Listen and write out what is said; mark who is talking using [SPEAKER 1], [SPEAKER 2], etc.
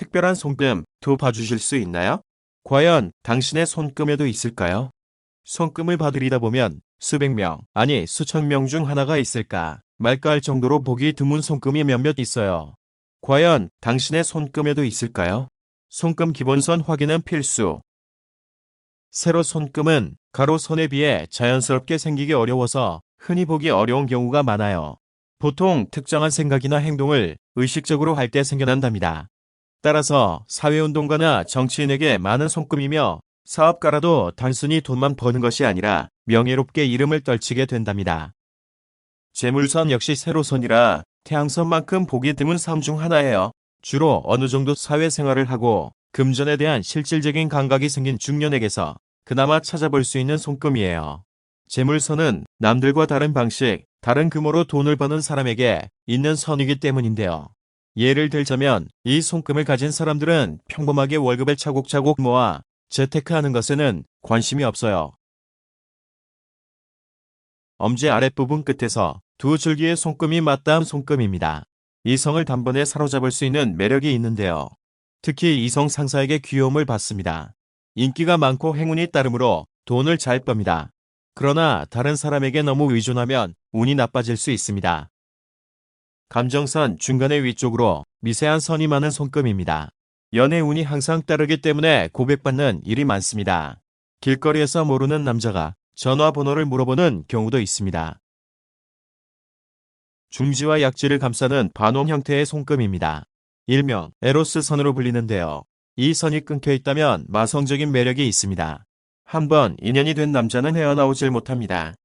[SPEAKER 1] 특별한 손금 도 봐주실 수 있나요? 과연 당신의 손금에도 있을까요? 손금을 봐드리다 보면 수백 명, 아니 수천 명 중 하나가 있을까 말까 할 정도로 보기 드문 손금이 몇몇 있어요. 과연 당신의 손금에도 있을까요? 손금 기본선 확인은 필수. 세로 손금은 가로 손에 비해 자연스럽게 생기기 어려워서 흔히 보기 어려운 경우가 많아요. 보통 특정한 생각이나 행동을 의식적으로 할 때 생겨난답니다. 따라서 사회운동가나 정치인에게 많은 손금이며 사업가라도 단순히 돈만 버는 것이 아니라 명예롭게 이름을 떨치게 된답니다. 재물선 역시 세로선이라 태양선만큼 보기 드문 삶 중 하나예요. 주로 어느 정도 사회생활을 하고 금전에 대한 실질적인 감각이 생긴 중년에게서 그나마 찾아볼 수 있는 손금이에요. 재물선은 남들과 다른 방식, 다른 규모로 돈을 버는 사람에게 있는 선이기 때문인데요. 예를 들자면 이 손금을 가진 사람들은 평범하게 월급을 차곡차곡 모아 재테크하는 것에는 관심이 없어요. 엄지 아랫부분 끝에서 두 줄기의 손금이 맞닿은 손금입니다. 이성을 단번에 사로잡을 수 있는 매력이 있는데요. 특히 이성 상사에게 귀여움을 받습니다. 인기가 많고 행운이 따르므로 돈을 잘 빱니다. 그러나 다른 사람에게 너무 의존하면 운이 나빠질 수 있습니다. 감정선 중간의 위쪽으로 미세한 선이 많은 손금입니다. 연애 운이 항상 따르기 때문에 고백받는 일이 많습니다. 길거리에서 모르는 남자가 전화번호를 물어보는 경우도 있습니다. 중지와 약지를 감싸는 반원 형태의 손금입니다. 일명 에로스 선으로 불리는데요. 이 선이 끊겨 있다면 마성적인 매력이 있습니다. 한번 인연이 된 남자는 헤어나오질 못합니다.